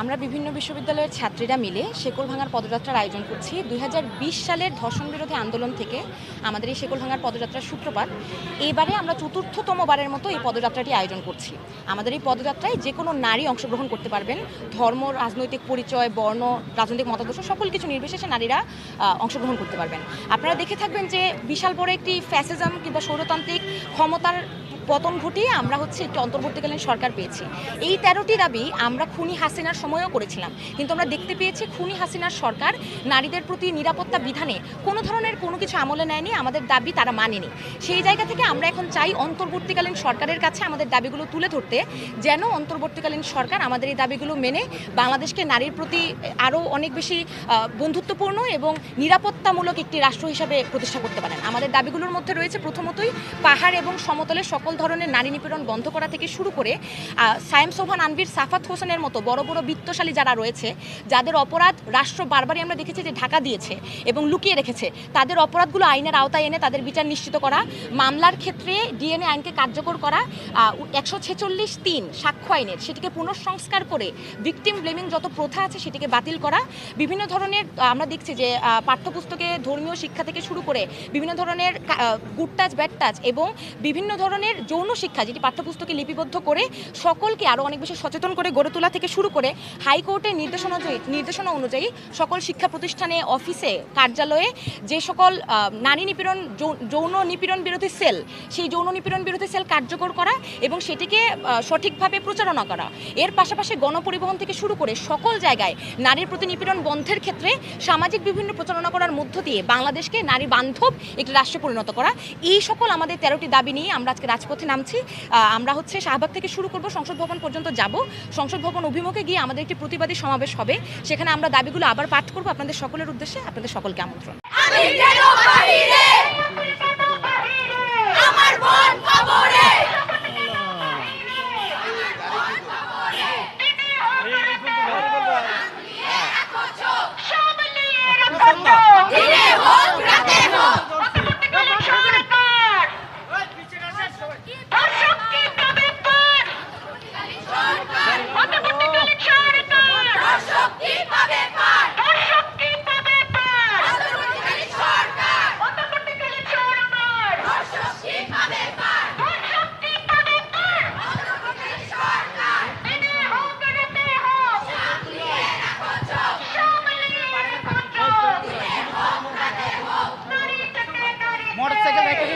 আমরা বিভিন্ন বিশ্ববিদ্যালয়ের ছাত্রীরা মিলে শেকল ভাঙার পদযাত্রার আয়োজন করছি। দুই হাজার বিশ সালের ধর্ষণ বিরোধী আন্দোলন থেকে আমাদের এই শেকল ভাঙার পদযাত্রার সূত্রপাত। এবারে আমরা চতুর্থতম বারের মতো এই পদযাত্রাটি আয়োজন করছি। আমাদের এই পদযাত্রায় যে কোনো নারী অংশগ্রহণ করতে পারবেন। ধর্ম, রাজনৈতিক পরিচয়, বর্ণ, রাজনৈতিক মতাদর্শ সকল কিছু নির্বিশেষে নারীরা অংশগ্রহণ করতে পারবেন। আপনারা দেখে থাকবেন যে বিশাল বড় একটি ফ্যাসিজম কিংবা সৌরতান্ত্রিক ক্ষমতার পতন ঘটিয়ে আমরা হচ্ছে একটি অন্তর্বর্তীকালীন সরকার পেয়েছি। এই তেরোটি দাবি আমরা খুনি হাসিনার সময়ও করেছিলাম। কিন্তু আমরা দেখতে পেয়েছি খুনি হাসিনার সরকার নারীদের প্রতি নিরাপত্তা বিধানে কোনো ধরনের কোনো কিছু আমলে নেয়নি, আমাদের দাবি তারা মানেনি। সেই জায়গা থেকে আমরা এখন চাই অন্তর্বর্তীকালীন সরকারের কাছে আমাদের দাবিগুলো তুলে ধরতে, যেন অন্তর্বর্তীকালীন সরকার আমাদের এই দাবিগুলো মেনে বাংলাদেশকে নারীর প্রতি আরও অনেক বেশি বন্ধুত্বপূর্ণ এবং নিরাপত্তামূলক একটি রাষ্ট্র হিসাবে প্রতিষ্ঠা করতে পারেন। আমাদের দাবিগুলোর মধ্যে রয়েছে প্রথমতই পাহাড় এবং সমতলে সকল ধরনের নারী নিপীড়ন বন্ধ করা থেকে শুরু করে সায়েম সোভান আনবির সাফাত হোসেনের মতো বড় বড় বিত্তশালী যারা রয়েছে, যাদের অপরাধ রাষ্ট্র বারবারই আমরা দেখেছি যে ঢাকা দিয়েছে এবং লুকিয়ে রেখেছে, তাদের অপরাধগুলো আইনের আওতায় এনে তাদের বিচার নিশ্চিত করা, মামলার ক্ষেত্রে ডিএনএ আইনকে কার্যকর করা একশো ছেচল্লিশ তিন সাক্ষ্য আইনের, সেটিকে পুনঃসংস্কার করে ভিকটিম ব্লেমিং যত প্রথা আছে সেটিকে বাতিল করা, বিভিন্ন ধরনের আমরা দেখছি যে পাঠ্যপুস্তকে ধর্মীয় শিক্ষা থেকে শুরু করে বিভিন্ন ধরনের গুড টাচ ব্যাড টাচ এবং বিভিন্ন ধরনের যৌন শিক্ষা, যেটি পাঠ্যপুস্তকে লিপিবদ্ধ করে সকলকে আরও অনেক বেশি সচেতন করে গড়ে তোলা থেকে শুরু করে হাইকোর্টের নির্দেশনা নির্দেশনা অনুযায়ী সকল শিক্ষা প্রতিষ্ঠানে, অফিসে, কার্যালয়ে যে সকল নারী নিপীড়ন যৌন নিপীড়ন বিরোধী সেল, সেই যৌন নিপীড়ন বিরোধী সেল কার্যকর করা এবং সেটিকে সঠিকভাবে প্রচারণা করা। এর পাশাপাশি গণপরিবহন থেকে শুরু করে সকল জায়গায় নারীর প্রতি নিপীড়ন বন্ধের ক্ষেত্রে সামাজিক বিভিন্ন প্রচারণা করার মধ্য দিয়ে বাংলাদেশকে নারী বান্ধব একটি রাষ্ট্রে পরিণত করা। এই সকল আমাদের তেরোটি দাবি নিয়ে আমরা আজকে রাজপথে নামছি। আমরা হচ্ছে শাহবাগ থেকে শুরু করব, সংসদ ভবন পর্যন্ত যাব। সংসদ ভবন অভিমুখে গিয়ে আমাদের একটি প্রতিবাদী সমাবেশ হবে। সেখানে আমরা দাবিগুলো আবার পাঠ করব আপনাদের সকলের উদ্দেশ্যে, আপনাদের সকলকে আমন্ত্রণ। আমার